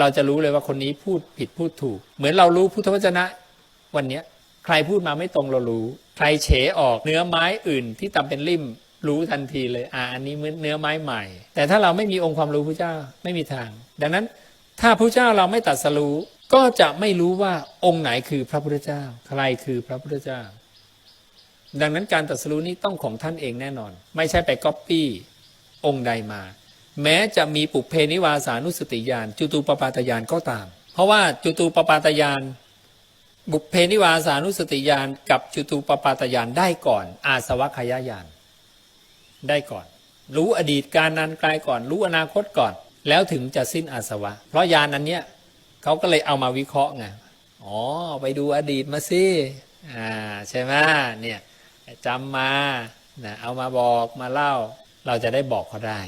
เราจะรู้เลยว่าคนนี้พูดผิดพูดถูก เหมือนเรารู้พุทธวจนะ วันเนี้ยใครพูดมาไม่ตรงเรารู้ ใครเฉออกเนื้อไม้อื่นที่ตำเป็นริมรู้ทันทีเลย อ่าอันนี้เนื้อไม้ใหม่ แต่ถ้าเราไม่มีองค์ความรู้พระเจ้าไม่มีทาง ดังนั้นถ้าพระเจ้าเราไม่ตัดสรู้ก็จะไม่รู้ว่าองค์ไหนคือพระพุทธเจ้า ใครคือพระพุทธเจ้า ดังนั้นการตรัสรู้นี้ต้องของท่านเองแน่นอน ไม่ใช่ไปก๊อปปี้องค์ใดมา แม้จะมีปุเพนิวาสานุสติญาณจุตูปปาตญาณก็ตาม เพราะว่าจุตูปปาตญาณบุเพนิวาสานุสติญาณกับจุตูปปาตญาณได้ก่อน อาสวัคยายานได้ก่อน รู้อดีตการนานไกลก่อน รู้อนาคตก่อน แล้วถึงจะสิ้นอาสวะ เพราะญาณอันเนี้ยเขาก็เลยเอามาวิเคราะห์ไงอ๋อไปดูอดีตมาสิอ่าใช่ไหมเนี่ยจำมานะเอามาบอกมาเล่า เราจะได้บอกเขาได้